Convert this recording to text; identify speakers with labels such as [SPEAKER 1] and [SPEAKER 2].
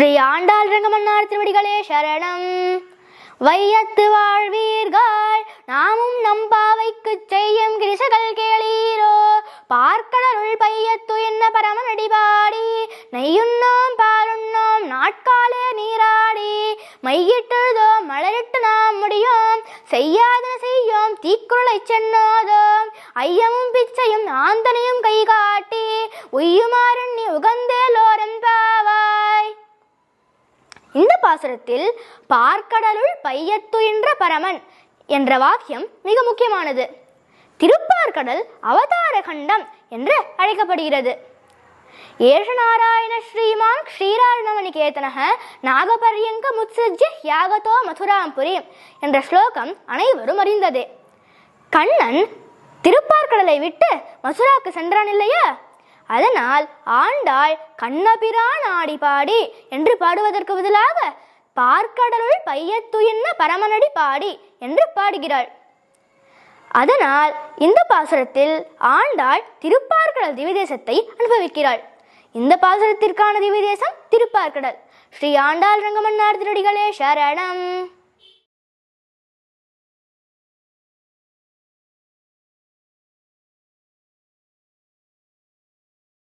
[SPEAKER 1] ஸ்ரீ ஆண்டாள் ரங்கமன்னார் திருவடிகளே சரணம். வையத்து வாழ்வீர்கள் நாமும் நம் பாவைக்கு செய்யும் கிரிசகள் கேளீரோ. பார்க்கடருள் பையத்து என்ன பரம நடிபாடி? நெய்யுண்ணோம் பாலுண்ணோம் நாட்காலே நீராடி. மையிட்டுதோம் மலரிட்டு நாம் முடியும். செய்யாதன செய்யோம் தீக்குறளை சென்னோதோம். ஐயமும் பிச்சையும் ஆந்தனையும் கை காட்டி உய்யுமா பாசுரத்தில் பார்க்கடலுள் பையத்துயின்ற பரமன் என்ற வாக்கியம் மிக முக்கியமானது. திருப்பார்கடல் அவதார கண்டம் என்று அழைக்கப்படுகிறது. ஏஷநாராயண ஸ்ரீமான் க்ஷீரார்ணவனிகேதனக நாகபர்யங்க முத்சஜ்ய யாகதோ மதுராம்புரி என்ற ஸ்லோகம் அனைவரும் அறிந்ததே. கண்ணன் திருப்பார்கடலை விட்டு மதுராக்கு சென்றான் இல்லையா? அதனால் ஆண்டாள் கண்ணபிரான் ஆடி பாடி என்று பாடுவதற்கு பதிலாக பார்க்கடலுள் பையத்துயின்ன பரமனடி பாடி என்று பாடுகிறாள். அதனால் இந்த பாசுரத்தில் ஆண்டாள் திருப்பார்கடல் திவிதேசத்தை அனுபவிக்கிறாள். இந்த பாசுரத்திற்கான திவிதேசம் திருப்பார்கடல் ஸ்ரீ ஆண்டாள் ரங்கமன்னார் திருடிகளே சரணம்.